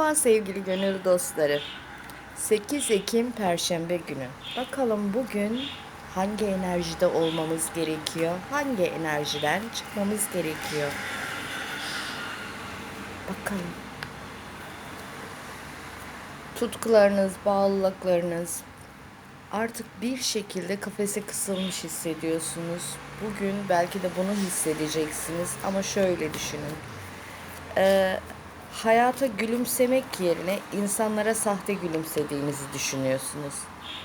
Merhaba sevgili gönül dostları. 8 Ekim Perşembe günü. Bakalım bugün hangi enerjide olmamız gerekiyor? Hangi enerjiden çıkmamız gerekiyor? Bakalım. Tutkularınız, bağlılıklarınız artık bir şekilde kafese kısılmış hissediyorsunuz. Bugün belki de bunu hissedeceksiniz ama şöyle düşünün. Ee, hayata gülümsemek yerine insanlara sahte gülümsediğinizi düşünüyorsunuz.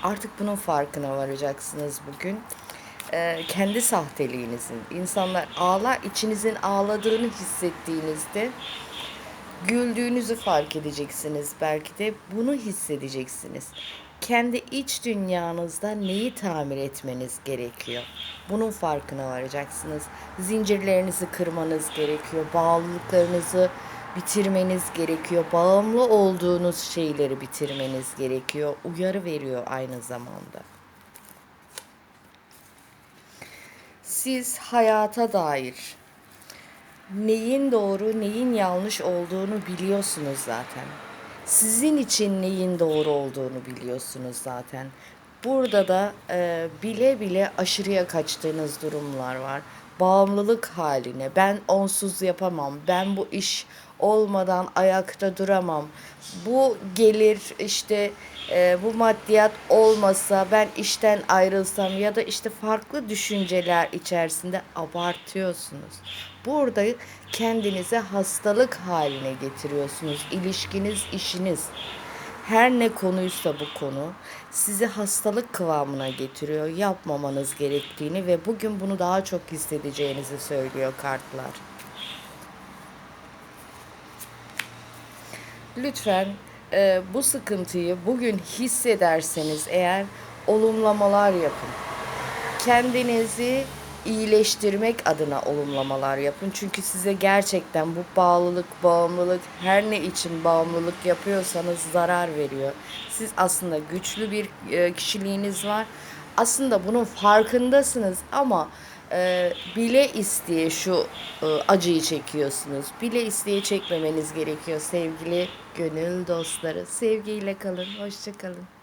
Artık bunun farkına varacaksınız bugün. Ee, kendi sahteliğinizin. İnsanlar ağlar, içinizin ağladığını hissettiğinizde güldüğünüzü fark edeceksiniz belki de bunu hissedeceksiniz. Kendi iç dünyanızda neyi tamir etmeniz gerekiyor? Bunun farkına varacaksınız. Zincirlerinizi kırmanız gerekiyor. Bağlılıklarınızı bitirmeniz gerekiyor. Bağımlı olduğunuz şeyleri bitirmeniz gerekiyor. Uyarı veriyor aynı zamanda. Siz hayata dair neyin doğru, neyin yanlış olduğunu biliyorsunuz zaten. Sizin için neyin doğru olduğunu biliyorsunuz zaten. Burada da e, bile bile aşırıya kaçtığınız durumlar var. Bağımlılık haline, ben onsuz yapamam, ben bu iş olmadan ayakta duramam. Bu gelir işte e, bu maddiyat olmasa ben işten ayrılsam ya da işte farklı düşünceler içerisinde abartıyorsunuz. Burada kendinize hastalık haline getiriyorsunuz. İlişkiniz, işiniz. Her ne konuysa bu konu sizi hastalık kıvamına getiriyor. Yapmamanız gerektiğini ve bugün bunu daha çok hissedeceğinizi söylüyor kartlar. Lütfen e, bu sıkıntıyı bugün hissederseniz eğer olumlamalar yapın. Kendinizi iyileştirmek adına olumlamalar yapın. Çünkü size gerçekten bu bağlılık, bağımlılık her ne için bağımlılık yapıyorsanız zarar veriyor. Siz aslında güçlü bir e, kişiliğiniz var. Aslında bunun farkındasınız ama e, bile isteye şu e, acıyı çekiyorsunuz. Bile isteye çekmemeniz gerekiyor sevgili gönül dostları. Sevgiyle kalın, hoşça kalın.